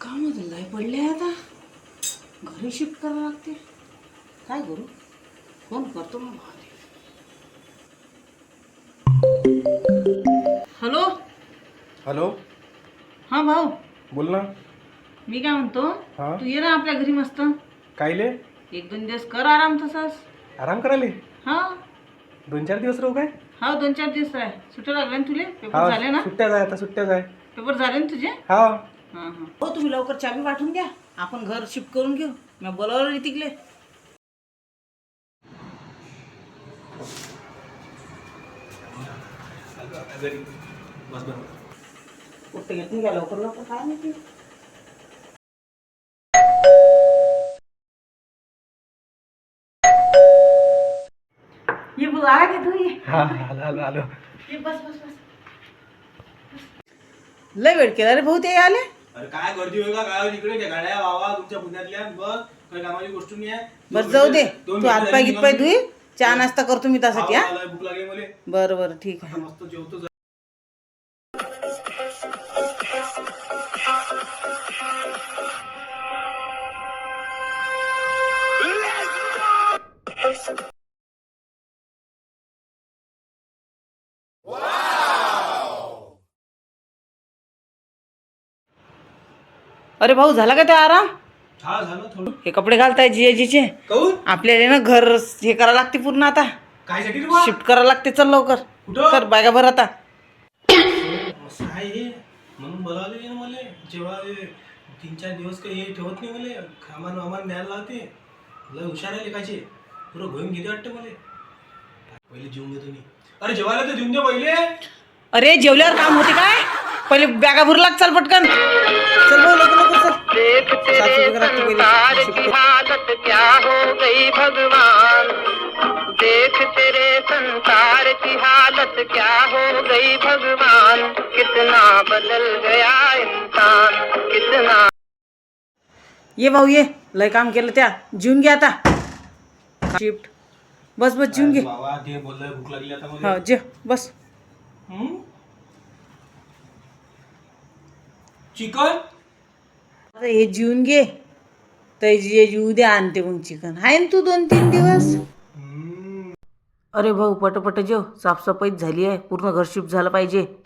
कामात लय पडले आता. घरी शिफ्ट करावं लागते. काय करू? फोन करतो मग. हॅलो हॅलो हां भाऊ. बोल ना. मी काय म्हणतो? हा? तू ये ना आपल्या घरी मस्त. कायले? एक दोन दिवस कर आराम तसाच. आराम करायले? हा. दोन चार दिवस राहू काय? हा दोन चार दिवस आहे सुट्ट्या लागल्या ना तुले? पेपर झाले ना? सुट्ट्या जाय आता सुट्ट्या जाय. पेपर झाले ना तुझे? हा. हाँ हाँ. हो तुम्ही लवकर चाबी पाठवून द्या आपण घर शिफ्ट करून घेऊ. मी बोलावलं तिकडे. कुठे घेत नाही का लवकर लवकर. काय माहिती? ये बघ आला का तू? ये हा आलो आलो आलो. ये बस बस बस. लय वेळ केला रे भाऊ ते आले? अरे काय गर्दी होय का काय इकडे त्या गाड्या वावा तुमच्या पुण्यातल्या बस काही कामाची गोष्ट नाही आहे. बस जाऊ दे. दोन तू हातपाय मिनिटं गितपाय निघालो. धुई. चहा नाश्ता करतो मी त्यासाठी हा? भूक लागली मला. बरं बरं ठीक आहे. मस्त जेवतो जरा. अरे भाऊ झाला का ते आराम? हा झालं थोडं. हे कपडे घालताय जियाजीचे? काऊन? आपल्याला ना घर हे करावं लागते पूर्ण आता. काय साठी रे बा? शिफ्ट करावं लागते चल लवकर. कुठं? कर बागा भर आता. असं आहे हे. म्हणून बोलावले ना मला. जेव्हा हे तीन चार दिवस काही हे ठेवत नाही मला. खामान वामान न्यायला लावते. लय हुशार आहे लेखाचे पुरं घेऊन घेते वाटतं मला. पहिले जेवून घेतो मी. अरे जेवायला तर देऊन दे पहिले. अरे जेवल्यावर काम होते काय? पहिले बॅगा भरू लाग चल पटकन. पहिले. शिफ्ट कर. हालत क्या हो गई भगवान? देख तेरे संसार की हालत क्या हो गई भगवान? कितना बदल गया इंसान कितना ये भाऊ ये लय काम केलं त्या. जीवन घे आता. शिफ्ट बस बस जीवन घे. ते हो जे बस. हम्म? चिकन? आता हे जीवन घे. तर जे उद्या आणते मग चिकन. आहे ना तू दोन तीन दिवस? अरे भाऊ पटपट जेव. साफसफाईच झाली आहे. पूर्ण घर शिफ्ट झालं पाहिजे.